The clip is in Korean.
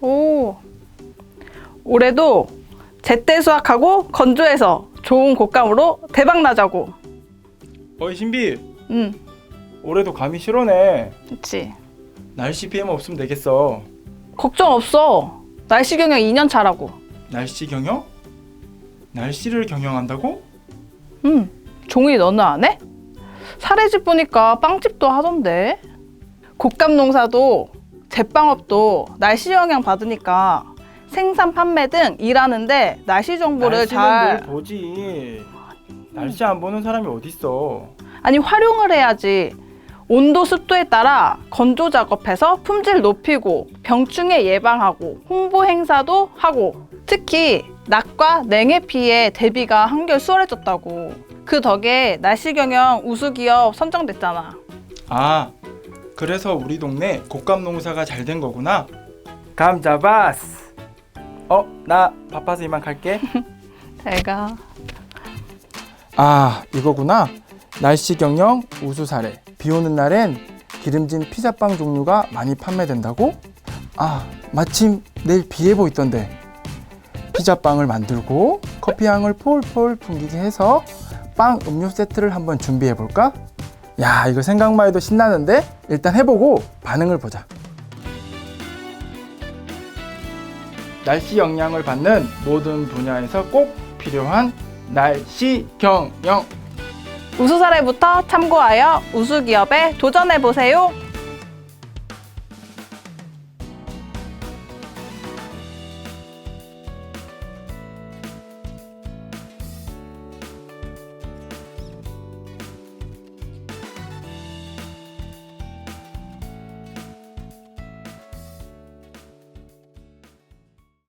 오. 올해도 제때 수확하고 건조해서 좋은 곶감으로 대박 나자고. 어이 신비 응, 올해도 감이 실오네 그렇지. 날씨 피해만 없으면 되겠어 걱정 없어. 날씨 경영 2년 차라고. 날씨 경영? 날씨를 경영한다고? 응. 종이 너는 안 해? 사례집 보니까 빵집도 하던데. 곶감 농사도 제빵업도 날씨 영향 받으니까 생산 판매 등 일하는데 날씨 정보를 날씨는 잘 늘 보지 날씨 안 보는 사람이 어딨어 아니 활용을 해야지. 온도 습도에 따라 건조 작업해서 품질 높이고 병충해 예방하고 홍보 행사도 하고 특히 낙과 냉해 피해 대비가 한결 수월해졌다고. 그 덕에 날씨 경영 우수 기업 선정됐잖아. 아 그래서 우리 동네 곶감 농사가 잘 된 거구나 감 잡았어 어 나 바빠서 이만 갈게 잘가. 아 이거구나 날씨 경영 우수 사례 비 오는 날엔 기름진 피자빵 종류가 많이 판매된다고? 아 마침 내일 비 예보 있던데 피자빵을 만들고 커피향을 폴폴 풍기게 해서 빵 음료 세트를 한번 준비해 볼까? 야 이거 생각만 해도 신나는데? 일단 해보고 반응을 보자. 날씨 영향을 받는 모든 분야에서 꼭 필요한 날씨 경영. 우수 사례부터 참고하여 우수 기업에 도전해 보세요.